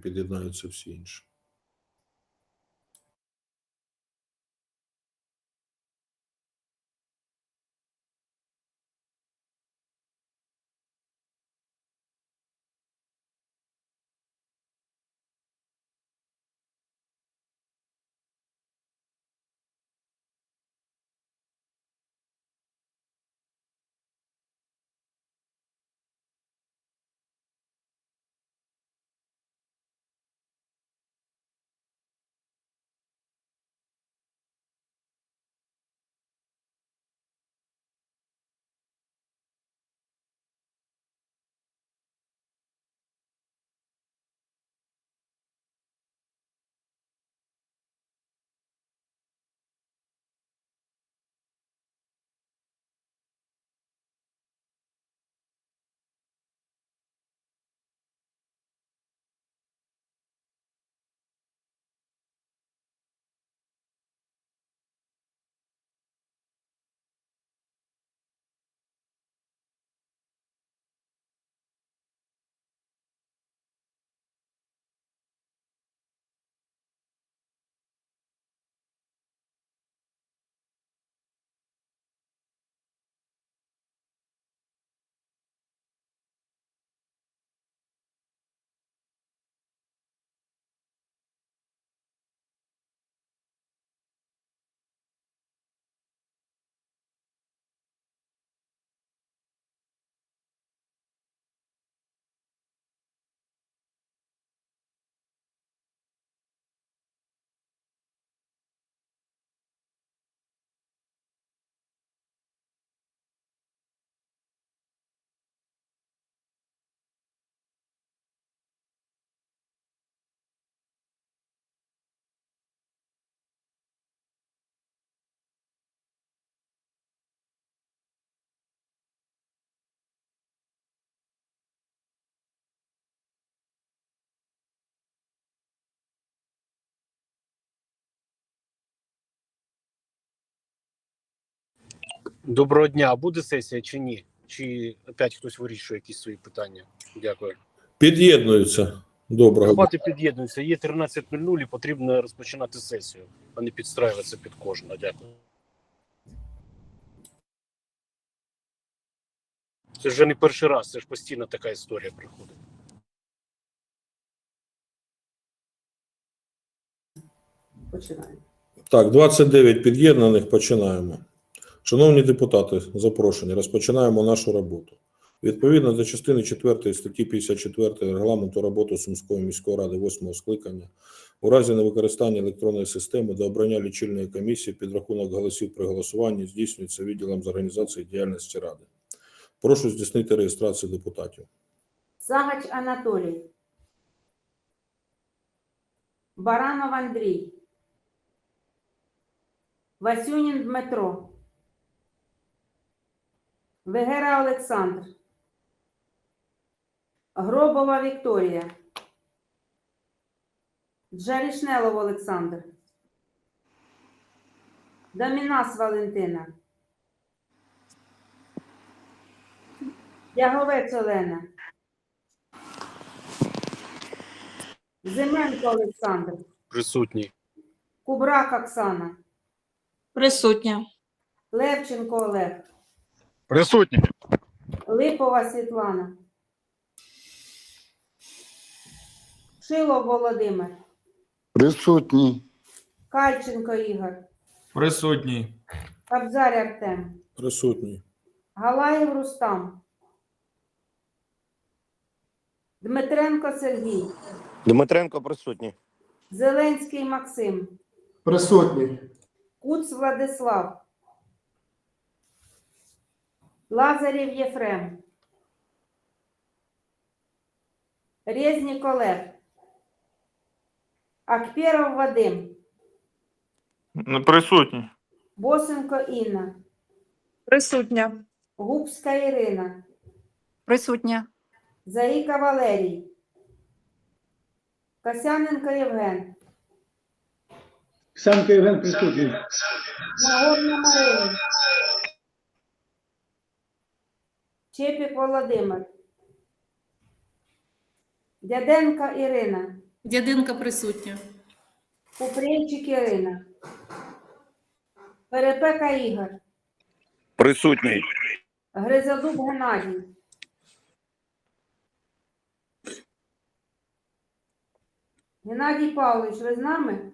під'єднаються всі інші. Доброго дня. А буде сесія чи ні? Чи опять хтось вирішує якісь свої питання? Дякую. Під'єднуються. Доброго. дня. Бати під'єднуються. Є 13.00 і потрібно розпочинати сесію, а не підстраюватися під кожного. Дякую. Це вже не перший раз, це ж постійно така історія приходить. Починаємо. Так, 29 під'єднаних. Починаємо. Шановні депутати, запрошені, розпочинаємо нашу роботу. Відповідно до частини 4 статті 54 регламенту роботи Сумської міської ради 8 скликання, у разі невикористання електронної системи до обрання лічильної комісії підрахунок голосів при голосуванні здійснюється відділом з організації діяльності ради. Прошу здійснити реєстрацію депутатів. Сагач Анатолій. Баранов Андрій. Васюнін Дмитро. Вегера Олександр. Гробова Вікторія. Джарішнелов Олександр. Домінас Валентина. Яговець Олена. Зименко Олександр. Присутній. Кубрак Оксана. Присутня. Левченко Олег. Присутні. Липова Світлана. Шилов Володимир. Присутні. Кальченко Ігор. Присутній. Кабзар Артем. Присутній. Галаєв Рустам. Дмитренко Сергій. Дмитренко присутній. Зеленський Максим. Присутній. Куц Владислав. Лазарів Єфрем. Резнік Олег. Акперов Вадим. Присутні. Босенко Інна. Присутня. Губська Ірина. Присутня. Заїка Валерій. Касяненко Євген. Санко Євген присутній. Нагорна Марина. Чепік Володимир. Дяденко Ірина. Дядинка присутня. Купрейчик Ірина. Перепека Ігор. Присутній. Гризодуб Геннадій. Геннадій Павлович, ви з нами?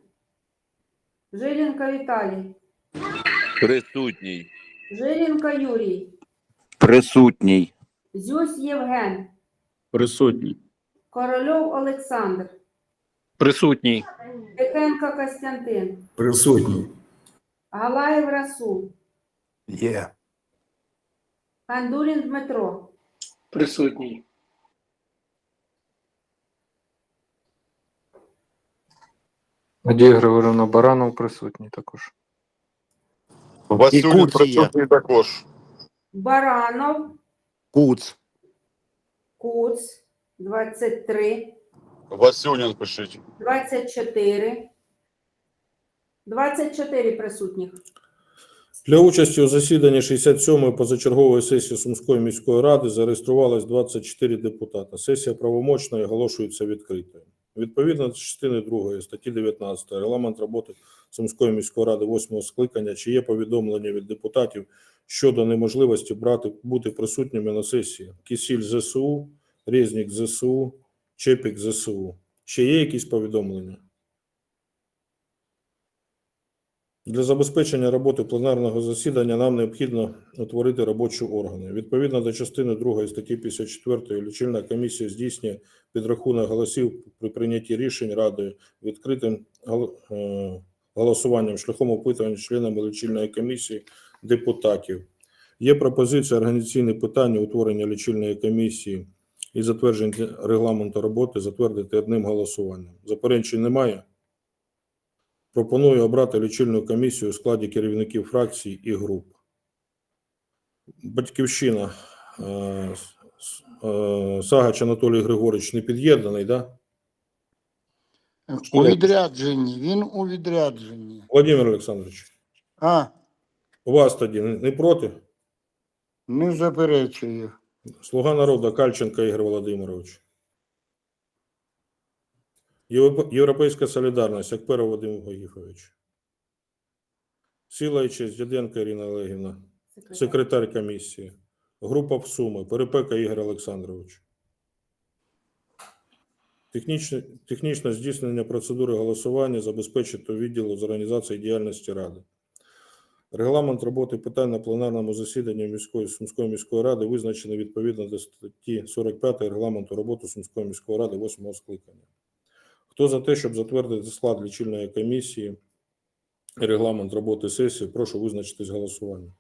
Жилінка Віталій. Присутній. Жилінка Юрій. Присутній. Зюсь Євген. Присутній. Корольов Олександр. Присутній. Пекенко Костянтин. Присутній. Галаєв Расул. Є. Хандулін Дмитро. Присутній. Надія Григорівна Баранов присутній також. Васюнін є. присутній також. Баранов. Куц. Куц. 23. Васюнін пишіть. 24. 24 присутніх. Для участі у засіданні 67-ї позачергової сесії Сумської міської ради зареєструвалось 24 депутата. Сесія правомочна і оголошується відкритою. Відповідно до частини 2 статті 19 регламент роботи Сумської міської ради 8 скликання, чи є повідомлення від депутатів щодо неможливості брати бути присутніми на сесії. Кісіль ЗСУ, Резнік ЗСУ, Чепік ЗСУ. Ще є якісь повідомлення? Для забезпечення роботи пленарного засідання нам необхідно утворити робочі органи. Відповідно до частини 2 статті 54 лічильна комісія здійснює підрахунок голосів при прийнятті рішень Радою відкритим е, голосуванням шляхом опитування членами лічильної комісії депутатів. Є пропозиція організаційне питання утворення лічильної комісії і затвердження регламенту роботи затвердити одним голосуванням. Заперечень немає. Пропоную обрати лічильну комісію у складі керівників фракцій і груп. Батьківщина. е, е, Сагач Анатолій Григорович не під'єднаний, да? У відрядженні, він у відрядженні. Володимир Олександрович, А, у вас тоді не не проти? не заперечую. Слуга народу Кальченко Ігор Володимирович. Європе- Європейська солідарність Акперов Вадим Гогіфович. Сила і честь Дяденко Ірина Олегівна. Секретар комісії. Група в Суми. Перепека Ігор Олександрович. Технічне, технічне здійснення процедури голосування забезпечить у відділу з організації діяльності Ради. Регламент роботи питань на пленарному засіданні міської Сумської міської ради визначений відповідно до статті 45 регламенту роботи Сумської міської ради 8 скликання. Хто за те, щоб затвердити склад лічильної комісії і регламент роботи сесії, прошу визначитись голосуванням.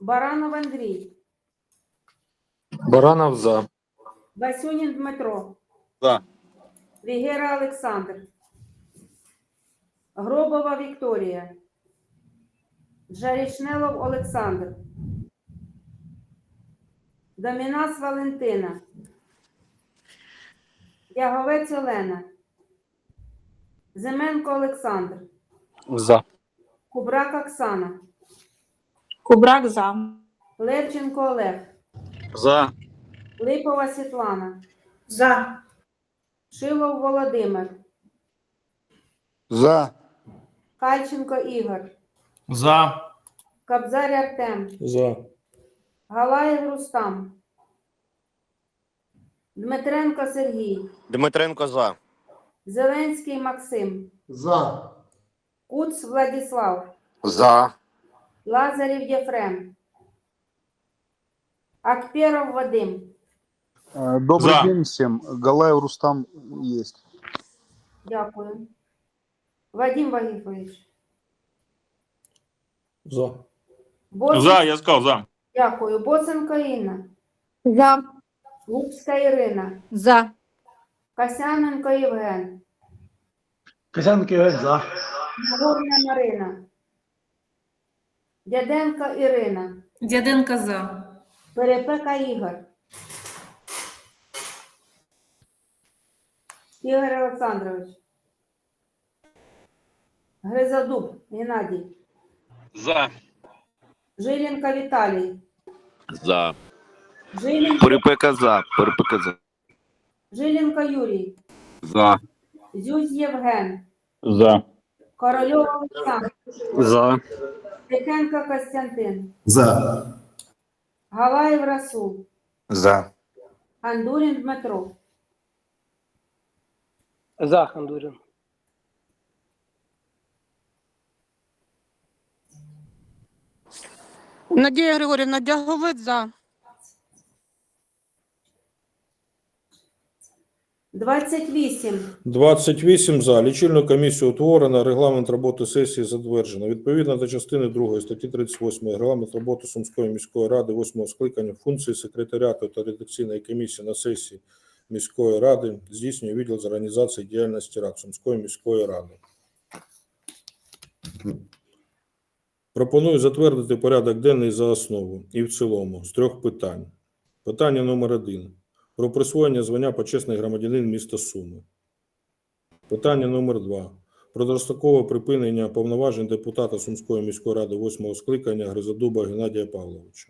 Баранов Андрій. Баранов за. Васюнін Дмитро. За. Вігера Олександр. Гробова Вікторія. Жарішнелов Олександр. Домінас Валентина. Яговець Олена. Зименко Олександр. За. Кубрак Оксана. Кубрак за. Левченко Олег. За. Липова Світлана. За. Шилов Володимир. За. Кальченко Ігор. За. Кобзар Артем. За. Галаєв Рустам. Дмитренко Сергій. Дмитренко за. Зеленський Максим. За. Куц Владислав. За. Лазарів Єфрем. Акперов Вадим. Добрый За. день всем. Галаев Рустам есть. Дякую. Вадим Вагіфович. За. Боцен... я сказав за. Дякую. Боценко Інна. За. Лупська Ірина. За. Касяненко Євген. Касянки за. Нагорна Марина. Дяденко Ірина. Дядинка за. Перепека Ігор. Ігор Олександрович. Гризодуб Геннадій. За. Жилінка Віталій. За. Жилінка, Перепека за. Перепека за. Жилінка Юрій. За. Зюзь Євген, За. Корольов Олександр, За. Тихенко Костянтин, За. Галаєв Расул, За. Андурін Дмитро, За, Хандурин. Надія Григорівна, Дяговець за. 28. 28 за. Лічильну комісію утворено. Регламент роботи сесії затверджено. Відповідно до частини 2 статті 38 регламент роботи Сумської міської ради 8 скликання функції секретаріату та редакційної комісії на сесії міської ради здійснює відділ з організації діяльності рад Сумської міської ради. Пропоную затвердити порядок денний за основу і в цілому з трьох питань. Питання номер один про присвоєння звання почесний громадянин міста Суми. Питання номер два. Про дострокове припинення повноважень депутата Сумської міської ради 8 скликання Гризодуба Геннадія Павловича.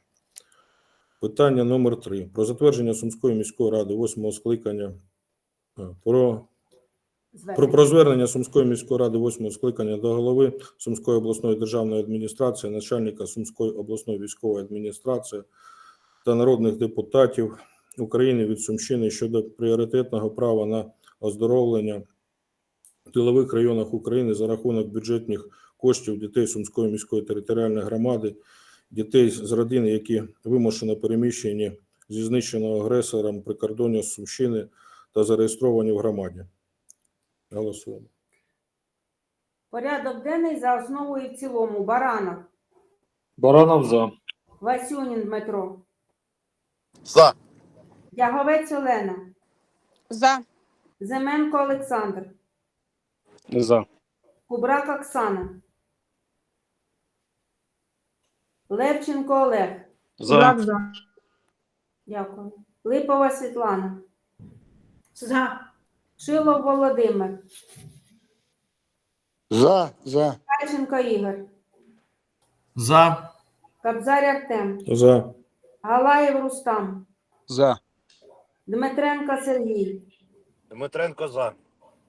Питання номер три. Про затвердження Сумської міської ради 8 скликання е, про про, про звернення Сумської міської ради 8 скликання до голови Сумської обласної державної адміністрації, начальника Сумської обласної військової адміністрації та народних депутатів України від Сумщини щодо пріоритетного права на оздоровлення в тилових районах України за рахунок бюджетних коштів дітей Сумської міської територіальної громади, дітей з родин, які вимушено переміщені зі знищеного агресором прикордоння Сумщини та зареєстровані в громаді. Голосуємо. Порядок денний за основу і в цілому. Баранов, Баранов за. Васюнін Дмитро, За. Яговець Олена, За. Зименко Олександр, За. Кубрак Оксана, Левченко Олег, Кубрак за. дякую. Липова Світлана, За. Шилов Володимир, За. За. Кальченко Ігор, За. Кобзар Артем, За. Галаєв Рустам, За. Дмитренко Сергій, Дмитренко за.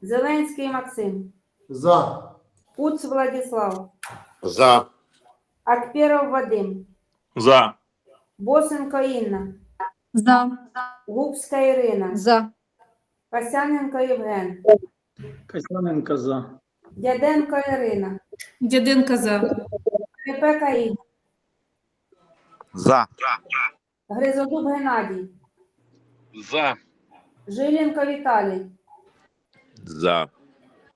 Зеленський Максим, За. Куц Владислав, За. Акперов Вадим, За. Босенко Інна, За. Губська Ірина, За. Касяненко Євген, Касяненко за. Дяденко Ірина, Дяденко за. Репека Ігор, За. Гризодуб Геннадій, За. Жиленко Віталій, За.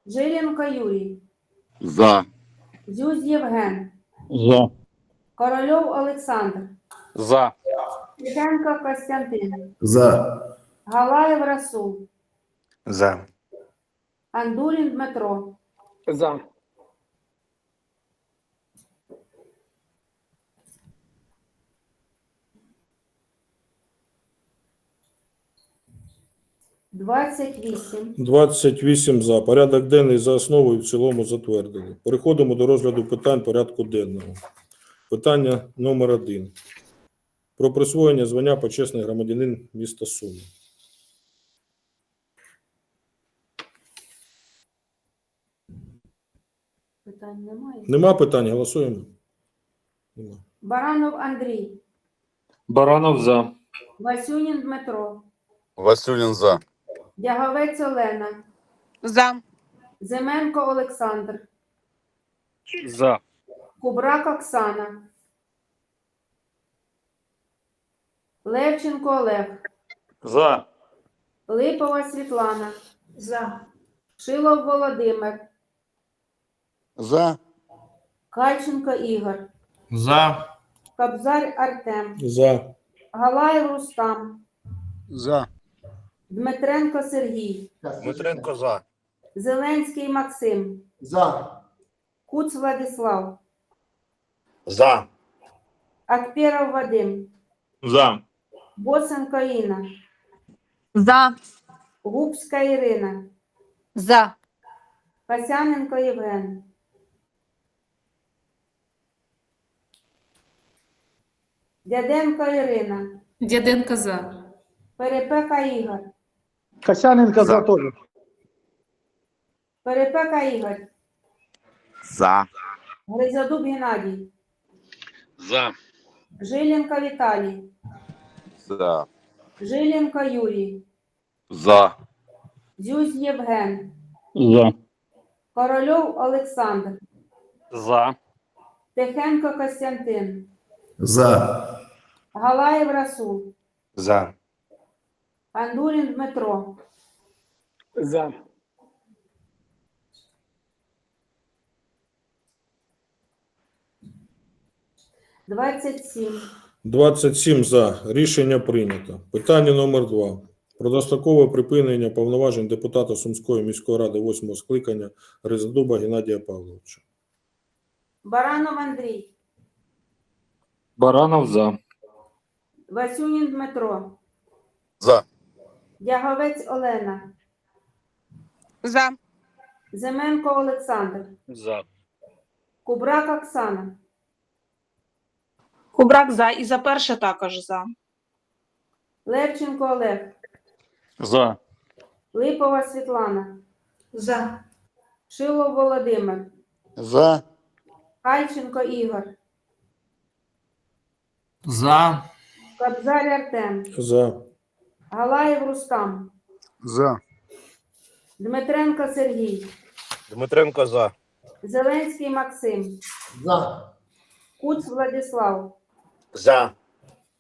Жиленко Юрій, За. Зюз Євген, За. Корольов Олександр, За. Тихенко Костянтин, За. Галаєв Расул, За. Андурін Дмитро, За. Двадцять вісім. 28 за. Порядок денний за основу і в цілому затвердили. Переходимо до розгляду питань порядку денного. Питання номер один. Про присвоєння звання почесний громадянин міста Суми. Питань немає. Нема питань, голосуємо. Нема. Баранов Андрій, Баранов за. Васюнін Дмитро, Васюлін за. Дяговець Олена, За. Зименко Олександр, За. Кубрак Оксана, Левченко Олег, За. Липова Світлана, За. Шилов Володимир, За. Кальченко Ігор, За. Кобзар Артем, За. Галаєв Рустам, За. Дмитренко Сергій, Дмитренко за. Зеленський Максим, За. Куц Владислав, За. Акперов Вадим, За. Босенко Інна, За. Губська Ірина, За. Касяненко Євген, Дяденко Ірина, Дяденко за. Перепека Ігор, Касяненко за За. теж. Перепека Ігор, За. Гризодуб Геннадій, За. Жиленко Віталій, За. Жиленко Юрій, За. Зюсь Євген, За. Корольов Олександр, За. Тихенко Костянтин, За. Галаєв Расул, За. Андурін Дмитро, За. двадцять сім. 27 за. Рішення прийнято. Питання номер 2. Про дострокове припинення повноважень депутата Сумської міської ради 8 скликання Резидуба Геннадія Павловича. Баранов Андрій, Баранов за. Васюнін Дмитро, За. Дяговець Олена, За. Зименко Олександр, За. Кубрак Оксана, Кубрак за. І за перше також за. Левченко Олег, За. Липова Світлана, За. Шилов Володимир, За. Хальченко Ігор, За. Кобзар Артем, За. Галаєв Рустам, За. Дмитренко Сергій, Дмитренко за. Зеленський Максим, За. Куц Владислав, За.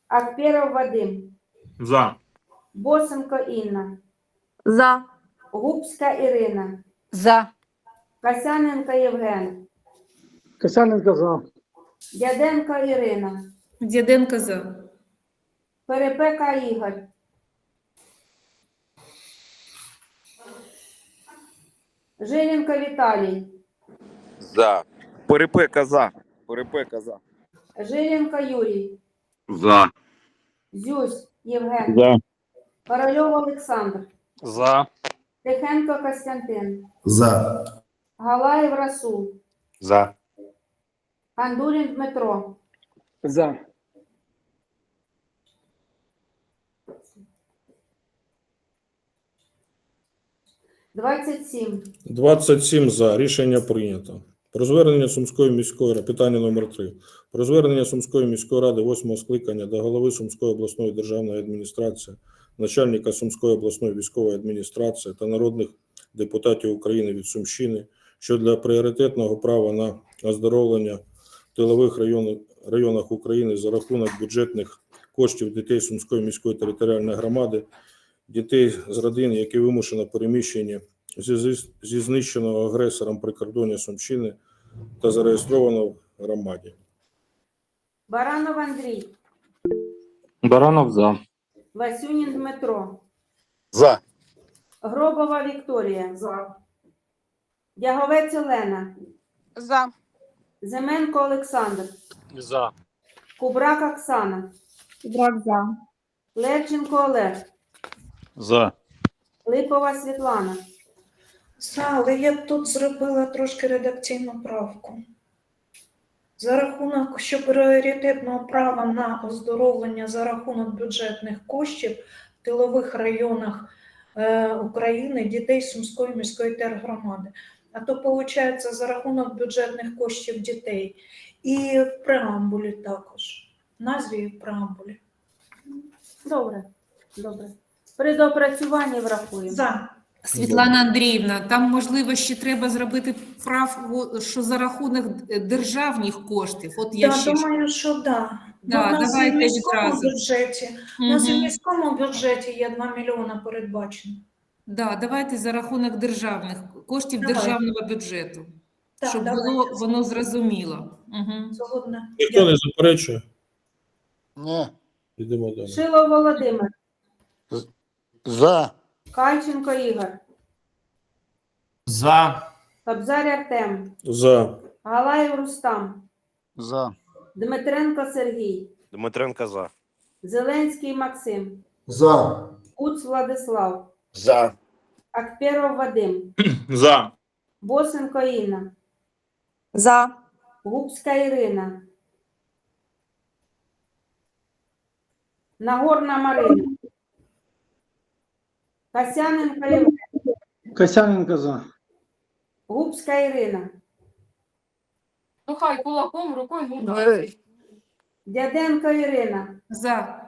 Акперов Вадим, За. Босенко Інна, За. Губська Ірина, За. Касяненко Євген, Касяненко за. Дяденко Ірина, Дяденко за. Перепека Ігор, Жиленко Віталій, За. Перепека за. Перепека за. Жиленко Юрій, За. Зюсь Євген, За. Корольов Олександр, За. Тихенко Костянтин, За. Галаєв Расул, За. Андурін Дмитро, За. Двадцять сім. 27 за. Рішення прийнято. Про звернення Сумської міської ради. Питання номер 3. Про звернення Сумської міської ради 8 скликання до голови Сумської обласної державної адміністрації, начальника Сумської обласної військової адміністрації та народних депутатів України від Сумщини що для пріоритетного права на оздоровлення в тилових районах, районах України за рахунок бюджетних коштів дітей Сумської міської територіальної громади, дітей з родин, які вимушено переміщені зі, знищеного агресором прикордоння Сумщини та зареєстровано в громаді. Баранов Андрій, Баранов за. Васюнін Дмитро, За. Гробова Вікторія, За. Дяговець Олена, За. Зименко Олександр, За. Кубрак Оксана, Кубрак за. Левченко Олег, За. Липова Світлана, За, але я б тут зробила трошки редакційну правку. За рахунок, що пріоритетного права на оздоровлення за рахунок бюджетних коштів в тилових районах е, України дітей Сумської міської тергромади. А то, виходить, за рахунок бюджетних коштів дітей. І в преамбулі також. В назві і в преамбулі. Добре, добре. При доопрацюванні врахуємо. За. Світлана Андріївна, там можливо ще треба зробити правку, що за рахунок державних коштів. От я Я ще думаю, що да. Да, в нас і в міському відразу. бюджеті У нас і в Мгм. міському бюджеті є 2 мільйона передбачено. Да, давайте за рахунок державних коштів Давай. державного бюджету, Так, щоб давайте. було воно зрозуміло. Угу. Згодна. Ніхто не заперечує? Ні. Йдемо далі. Шилов Володимир, За. Кальченко Ігор, За. Кобзар Артем, За. Галаєв Рустам, За. Дмитренко Сергій, Дмитренко за. Зеленський Максим, За. Куц Владислав, За. Акперов Вадим, За. Босенко Інна, За. Губська Ірина, Нагорна Марина, Касяненко Євген, Касяненко за. Губська Ірина, Ну хай кулаком, рукою, Дяденко Ірина, За.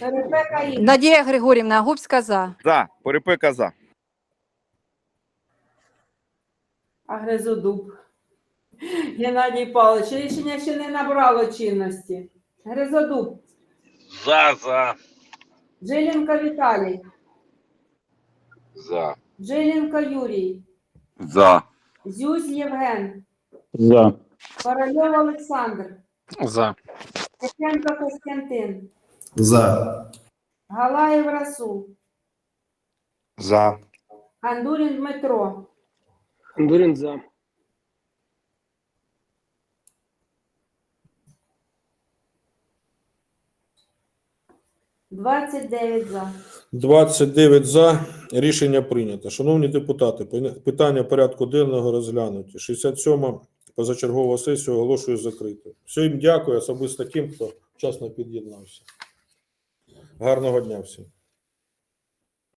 Перепека Інна, Надія Григорівна, Губська за. За. Перепека за. Гризодуб. Геннадій Павлович, рішення ще не набрало чинності. Гризодуб, За. За. Джиленко Віталій, За. Джиленко Юрій, За. Зюсь Євген, За. Корольов Олександр, За. Тетенко Костянтин, За. Галаєв Расул, За. Андурін Дмитро, Андурин за. двадцять дев'ять за. 29 за. Рішення прийнято. Шановні депутати, питання порядку денного розглянуті. 67 позачергова сесія оголошую закритою. Всім дякую, особисто тим, хто вчасно під'єднався. Гарного дня всім.